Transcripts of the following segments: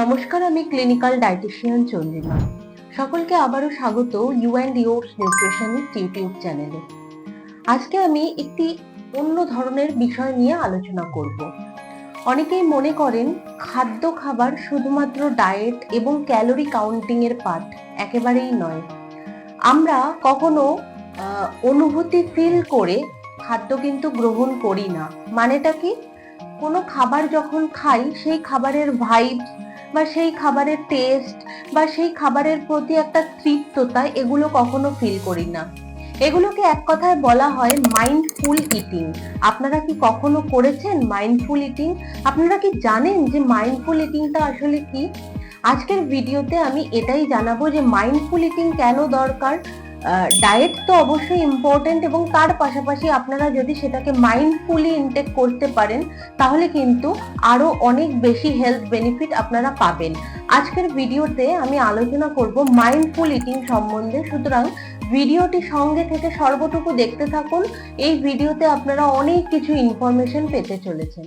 নমস্কার, আমি clinical dietician Chandrima. সকলকে আবারও স্বাগত ইউ নিউট্রিশনিক ইউটিউব চ্যানেলে আজকে আমি একটি অন্য ধরনের বিষয় নিয়ে আলোচনা করব। অনেকেই মনে করেন খাদ্য খাবার শুধুমাত্র ডায়েট এবং ক্যালোরি কাউন্টিং এর পার্ট একেবারেই নয়। আমরা কখনো অনুভূতি ফিল করে খাদ্য কিন্তু গ্রহণ করি না। মানেটা কি? কোনো খাবার যখন খাই, সেই খাবারের ভাইব বা সেই খাবারের টেস্ট বা সেই খাবারের প্রতি একটা তৃপ্ততা এগুলো কখনো ফিল করি না। এগুলোকে এক কথায় বলা হয় মাইন্ডফুল ইটিং আপনারা কি কখনো করেছেন মাইন্ডফুল ইটিং আপনারা কি জানেন যে মাইন্ডফুল ইটিংটা আসলে কি? আজকের ভিডিওতে আমি এটাই জানাব যে মাইন্ডফুল ইটিং কেন দরকার? ডায়েট তো অবশ্যই ইম্পর্টেন্ট এবং তার পাশাপাশি আপনারা যদি সেটাকে মাইন্ডফুলি ইনটেক করতে পারেন, তাহলে কিন্তু আরও অনেক বেশি হেলথ বেনিফিট আপনারা পাবেন। আজকের ভিডিওতে আমি আলোচনা করব মাইন্ডফুল ইটিং সম্বন্ধে। সুতরাং ভিডিওটি সঙ্গে থেকে সর্বটুকু দেখতে থাকুন। এই ভিডিওতে আপনারা অনেক কিছু ইনফরমেশন পেতে চলেছেন।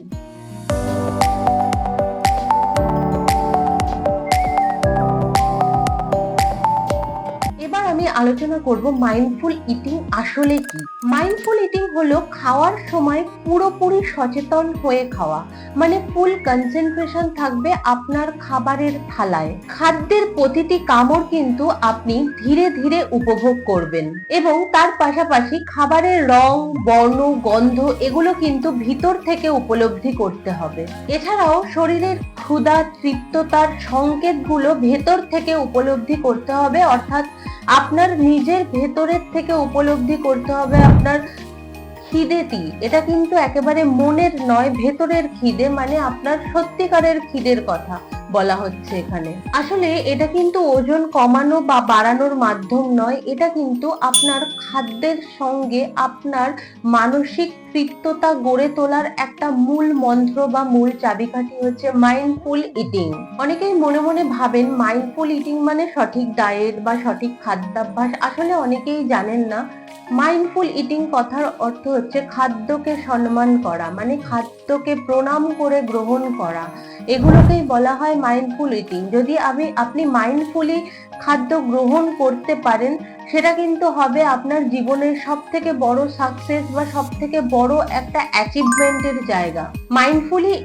আলোচনা করব মাইন্ডফুল ইটিং আসলে কি? মাইন্ডফুল ইটিং হলো খাওয়ার সময় পুরোপুরি সচেতন হয়ে খাওয়া। মানে ফুল কনসেন্ট্রেশন থাকবে আপনার খাবারের থালায়। খাদ্যের প্রতিটি কামড় কিন্তু আপনি ধীরে ধীরে উপভোগ করবেন। এবং তার পাশাপাশি খাবারের রং, বর্ণ, গন্ধ এগুলো কিন্তু ভিতর থেকে উপলব্ধি করতে হবে। এছাড়াও শরীরের ক্ষুধা, তৃপ্ততার সংকেতগুলো ভেতর থেকে উপলব্ধি করতে হবে। অর্থাৎ আপনার নিজের ভেতরের থেকে উপলব্ধি করতে হবে আপনার খিদেটি এটা কিন্তু একেবারে মনের নয়, ভেতরের খিদে মানে আপনার সত্যিকারের খিদের কথা বলা হচ্ছে এখানে। আসলে এটা কিন্তু ওজন কমানো বা বাড়ানোর মাধ্যম নয়, এটা কিন্তু আপনার খাদ্যের সঙ্গে আপনার মানসিক তৃপ্ততা গড়ে তোলার একটা মূল মন্ত্র বা মূল চাবিকাঠি হচ্ছে মাইন্ডফুল ইটিং অনেকেই মনে মনে ভাবেন মাইন্ডফুল ইটিং মানে সঠিক ডায়েট বা সঠিক খাদ্যাভ্যাস। আসলে অনেকেই জানেন না মাইন্ডফুল ইটিং কথার অর্থ হচ্ছে খাদ্যকে সম্মান করা মানে খাদ্যকে প্রণাম করে গ্রহণ করা। এগুলোকেই বলা হয় মাইন্ডফুল ইটিং যদি আমি, আপনি মাইন্ডফুলি খাদ্য গ্রহণ করতে পারেন সেটা কিন্তু হবে আপনার জীবনের সব থেকে বড় সাকসেস বা সব থেকে বড় একটা অ্যাচিভমেন্টের জায়গা। মাইন্ডফুলি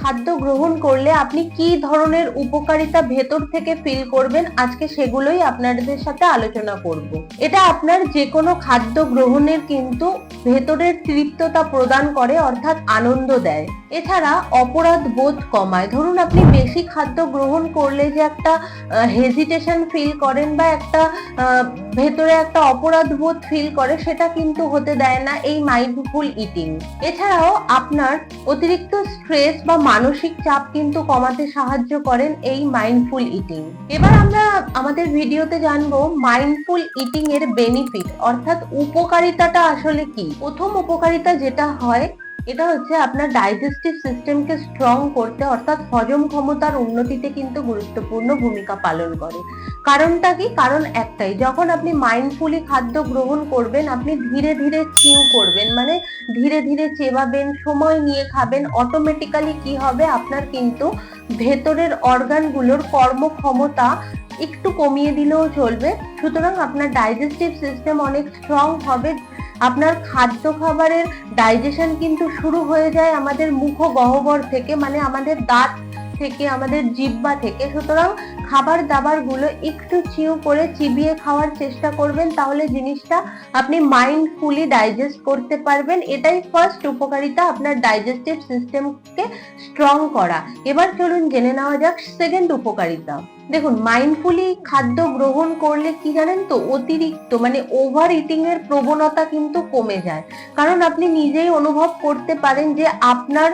খাদ্য গ্রহণ করলে আপনি কি ধরনের উপকারিতা ভেতর থেকে ফিল করবেন? আজকে সেগুলোই আপনাদের সাথে আলোচনা করব। এটা আপনার যে কোনো খাদ্য গ্রহণের কিন্তু ভেতরের তৃপ্ততা প্রদান করে, অর্থাৎ আনন্দ দেয়। এছাড়া অপরাধ বোধ কমায়। ধরুন আপনি বেশি খাদ্য গ্রহণ করলে যে একটা হেজিটেশন ফিল করেন বা একটা ভেতরে একটা অপরাধ বোধ ফিল করে, সেটা কিন্তু হতে দেয় না এই মাইন্ডফুল ইটিং এছাড়াও আপনার অতিরিক্ত স্ট্রেস বা মানসিক চাপ কিন্তু কমাতে সাহায্য করেন এই মাইন্ডফুল ইটিং এবার আমরা আমাদের ভিডিওতে জানব মাইন্ডফুল ইটিং এর বেনিফিট অর্থাৎ উপকারিতাটা আসলে কি? প্রথম উপকারিতা যেটা হয় এটা হচ্ছে আপনার ডাইজেস্টিভ সিস্টেমকে স্ট্রং করতে, অর্থাৎ হজম ক্ষমতার উন্নতিতে কিন্তু গুরুত্বপূর্ণ ভূমিকা পালন করে। কারণটা কি? কারণ একটাই, যখন আপনি মাইন্ডফুলি খাদ্য গ্রহণ করবেন, আপনি ধীরে ধীরে চিউ করবেন মানে ধীরে ধীরে চেবাবেন, সময় নিয়ে খাবেন অটোমেটিক্যালি কি হবে? আপনার কিন্তু ভেতরের অর্গানগুলোর কর্মক্ষমতা একটু কমিয়ে দিলেও চলবে। সুতরাং আপনার ডাইজেস্টিভ সিস্টেম অনেক স্ট্রং হবে আপনার খাদ্য খাবারের ডাইজেশন কিন্তু শুরু হয়ে যায় আমাদের মুখ গহ্বর থেকে মানে আমাদের দাঁত থেকে, আমাদের জিব্বা থেকে। সুতরাং খাবার দাবারগুলো একটু চিউ করে চিবিয়ে খাওয়ার চেষ্টা করবেন, তাহলে জিনিসটা আপনি মাইন্ডফুলি ডাইজেস্ট করতে পারবেন। এটাই ফার্স্ট উপকারিতা আপনার ডাইজেস্টিভ সিস্টেমকে স্ট্রং করা। এবার চলুন জেনে নেওয়া যাক সেকেন্ড উপকারিতা। দেখুন মাইন্ডফুলি খাদ্য গ্রহণ করলে কি জানেন তো, অতিরিক্ত মানে ওভার ইটিং এর প্রবণতা কিন্তু কমে যায়। কারণ আপনি নিজেই অনুভব করতে পারেন যে আপনার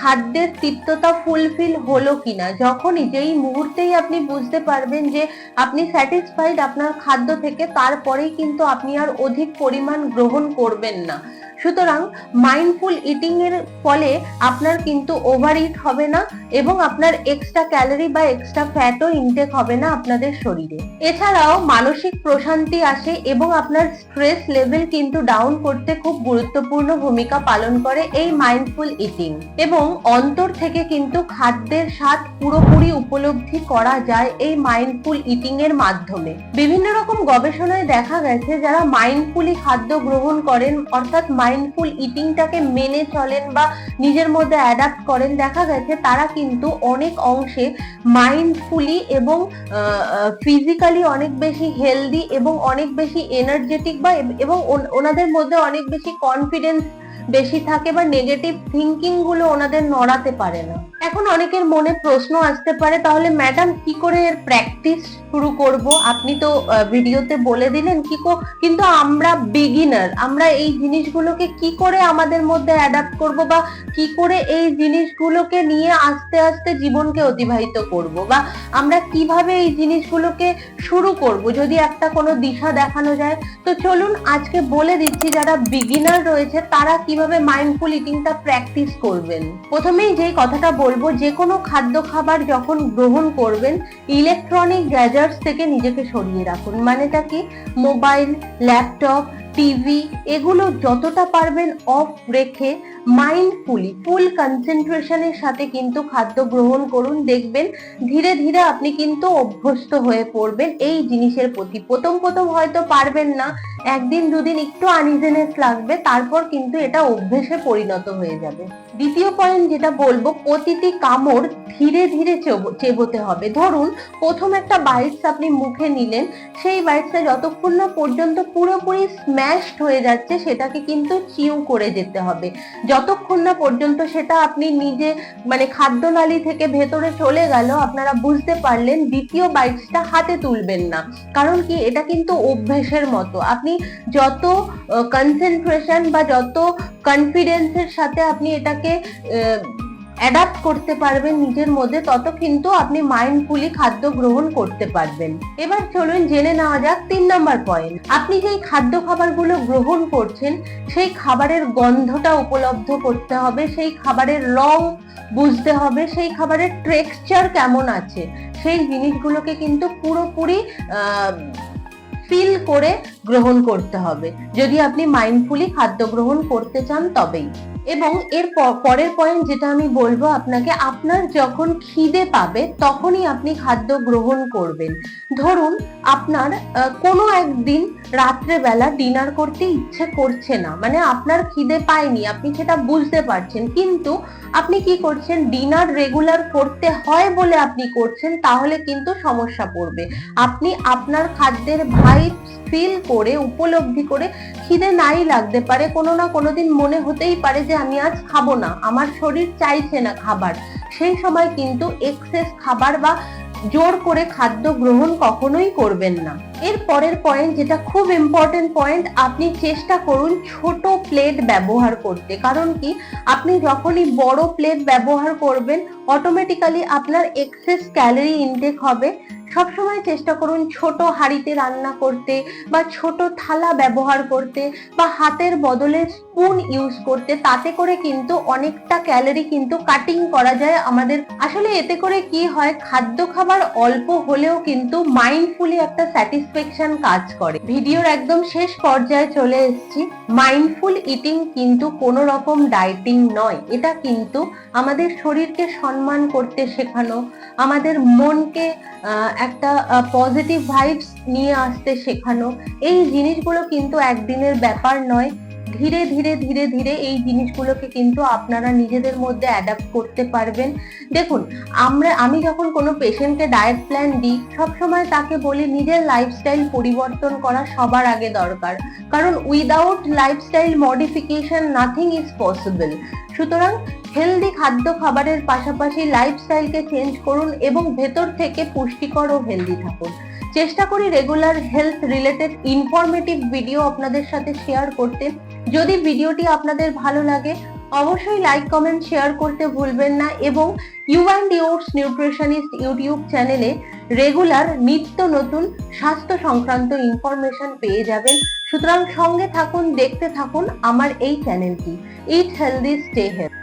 খাদ্যের তৃপ্ততা ফুলফিল হলো কিনা। যখনই যেই মুহূর্তেই আপনি বুঝতে পারবেন যে আপনি স্যাটিসফাইড আপনার খাদ্য থেকে, তারপরেই কিন্তু আপনি আর অধিক পরিমাণ গ্রহণ করবেন না। সুতরাং মাইন্ডফুল ইটিং এর ফলে আপনার কিন্তু ওভার ইট হবে না এবং আপনার এক্সট্রা ক্যালোরি বা এক্সট্রা ফ্যাটও ইনটেক হবে না আপনাদের শরীরে। এছাড়াও মানসিক প্রশান্তি আসে এবং আপনার স্ট্রেস লেভেল কিন্তু ডাউন করতে খুব গুরুত্বপূর্ণ ভূমিকা পালন করে এই মাইন্ডফুল ইটিং এবং অন্তর থেকে কিন্তু খাদ্যের স্বাদ পুরোপুরি উপলব্ধি করা যায় এই মাইন্ডফুল ইটিং এর মাধ্যমে। বিভিন্ন রকম গবেষণায় দেখা গেছে যারা মাইন্ডফুলি খাদ্য গ্রহণ করেন, অর্থাৎ মাইন্ডফুল ইটিংটাকে মেনে চলেন বা নিজের মধ্যে অ্যাডাপ্ট করেন, দেখা গেছে তারা কিন্তু অনেক অংশে মাইন্ডফুলি এবং ফিজিক্যালি অনেক বেশি হেলদি এবং অনেক বেশি এনার্জেটিক বা এবং ওনাদের মধ্যে অনেক বেশি কনফিডেন্স বেশি থাকে বা নেগেটিভ থিঙ্কিংগুলো ওনাদের নড়াতে পারে না। এখন অনেকের মনে প্রশ্ন আসতে পারে, তাহলে ম্যাডাম কি করে এর প্র্যাকটিস শুরু করব? আপনি তো ভিডিওতে বলে দিলেন কি কো কিন্তু আমরা বিগিনার আমরা এই জিনিসগুলোকে কি করে আমাদের মধ্যে অ্যাডাপ্ট করব বা কি করে এই জিনিসগুলোকে নিয়ে আস্তে আস্তে জীবনকে অতিবাহিত করব বা আমরা কীভাবে এই জিনিসগুলোকে শুরু করব? যদি একটা কোনো দিশা দেখানো যায়, তো চলুন আজকে বলে দিচ্ছি, যারা বিগিনার রয়েছে, তারা কীভাবে মাইন্ডফুল ইটিংটা প্র্যাকটিস করবেন? প্রথমেই যে কথাটা বলব, যে কোনো খাদ্য খাবার যখন গ্রহণ করবেন ইলেকট্রনিক গ্যাজার্স থেকে নিজেকে সরিয়ে রাখুন। মানেটা কি? মোবাইল ল্যাপটপ টিভি এগুলো যতটা পারবেন অফ রেখে মাইন্ডফুলি ফুল কনসেন্ট্রেশনের সাথে কিন্তু খাদ্য গ্রহণ করুন, দেখবেন ধীরে ধীরে আপনি কিন্তু অভ্যস্ত হয়ে পড়বেন। এই জিনিসের প্রতি প্রথম প্রথম হয়তো পারবেন না, একদিন দুদিন একটু আনইজেনেস লাগবে, তারপর কিন্তু এটা অভ্যেসে পরিণত হয়ে যাবে। দ্বিতীয় পয়েন্ট যেটা বলব, প্রতিটি কামড় ধীরে ধীরে চেবোতে হবে। ধরুন, প্রথম একটা বাইটস আপনি মুখে নিলেন, সেই বাইটসটা যতক্ষণ না পর্যন্ত পুরোপুরি স্ম্যাশড হয়ে যাচ্ছে, সেটাকে কিন্তু চিউ করে যেতে হবে। যতক্ষণ না পর্যন্ত সেটা আপনি নিজে মানে খাদ্যনালী থেকে ভেতরে চলে গেল, আপনারা বুঝতে পারলেন দ্বিতীয় বাইটসটা হাতে তুলবেন না। কারণ কি? এটা কিন্তু অভ্যেসের মতো। আপনি যত কনসেন্ট্রেশন বা যত কনফিডেন্সের সাথে আপনি এটাকে অ্যাডাপ্ট করতে পারবেন নিজের মধ্যে, তত কিন্তু আপনি মাইন্ডফুলি খাদ্য গ্রহণ করতে পারবেন। এবার চলুন জেনে নেওয়া যাক তিন নম্বর পয়েন্ট আপনি যেই খাদ্য খাবারগুলো গ্রহণ করছেন, সেই খাবারের গন্ধটা উপলব্ধ করতে হবে, সেই খাবারের রং বুঝতে হবে, সেই খাবারের টেক্সচার কেমন আছে, সেই জিনিসগুলোকে কিন্তু পুরোপুরি ফিল করে গ্রহণ করতে হবে। যদি আপনি মাইন্ডফুলি খাদ্য গ্রহণ করতে চান তবেই। এবং এর পরের পয়েন্ট যেটা আমি বলব আপনাকে, আপনার যখন খিদে পাবে, তখনই আপনি খাদ্য গ্রহণ করবেন। ধরুন, আপনার কোনো একদিন রাত্রেবেলা ডিনার করতে ইচ্ছে করছে না মানে আপনার খিদে পায়নি, আপনি সেটা বুঝতে পারছেন, কিন্তু আপনি কি করছেন? ডিনার রেগুলার করতে হয় বলে আপনি করছেন, তাহলে কিন্তু সমস্যা পড়বে। আপনি আপনার খাদ্যের ভাইব ফিল করে, উপলব্ধি করে খিদে নাই লাগতে পারে, কোনো না কোনোদিন মনে হতেই পারে যে আমি আজ খাব না, আমার শরীর চাইছে না খাবার, সেই সময় কিন্তু এক্সেস খাবার বা জোর করে খাদ্য গ্রহণ কখনোই করবেন না। এর পরের পয়েন্ট যেটা খুব ইম্পর্টেন্ট পয়েন্ট আপনি চেষ্টা করুন ছোট প্লেট ব্যবহার করতে। কারণ কি? আপনি যখনই বড় প্লেট ব্যবহার করবেন অটোমেটিক্যালি আপনার এক্সেস ক্যালোরি ইনটেক হবে। সবসময় চেষ্টা করুন ছোট হাঁড়িতে রান্না করতে বা ছোট থালা ব্যবহার করতে বা হাতের বদলে স্পুন ইউজ করতে। তাতে করে কিন্তু অনেকটা ক্যালোরি কিন্তু কাটিং করা যায় আমাদের। আসলে এতে করে কি হয়, খাদ্য খাবার অল্প হলেও কিন্তু মাইন্ডফুলি একটা স্যাটিসফ্যাকশন কাজ করে। ভিডিওর একদম শেষ পর্যায়ে চলে এসেছি। মাইন্ডফুল ইটিং কিন্তু কোনো রকম ডায়েটিং নয়। এটা কিন্তু আমাদের শরীরকে সম্মান করতে শেখানো, আমাদের মনকে একটা পজিটিভ ভাইবস নিয়ে আসতে শেখানো। এই জিনিসগুলো কিন্তু একদিনের ব্যাপার নয়। ধীরে ধীরে ধীরে ধীরে এই জিনিসগুলোকে কিন্তু আপনারা নিজেদের মধ্যে অ্যাডাপ্ট করতে পারবেন। দেখুন, আমরা, আমি যখন কোনো পেশেন্টকে ডায়েট প্ল্যান দিই, সবসময় তাকে বলি নিজের লাইফস্টাইল পরিবর্তন করা সবার আগে দরকার। কারণ without lifestyle modification nothing is possible সুতরাং হেলদি খাদ্য খাবারের পাশাপাশি লাইফস্টাইলকে চেঞ্জ করুন এবং ভেতর থেকে পুষ্টিকর ও হেলদি থাকুন। চেষ্টা করি regular health related informative video আপনাদের সাথে শেয়ার করতে। যদি ভিডিওটি আপনাদের ভালো লাগে, অবশ্যই লাইক কমেন্ট শেয়ার করতে ভুলবেন না এবং you and yours nutritionist YouTube চ্যানেলে রেগুলার নিত্য নতুন স্বাস্থ্য সংক্রান্ত ইনফরমেশন পেয়ে যাবেন। সুতরাং সঙ্গে থাকুন, দেখতে থাকুন আমার এই চ্যানেলটি ইট হেলদি স্টে হেলথ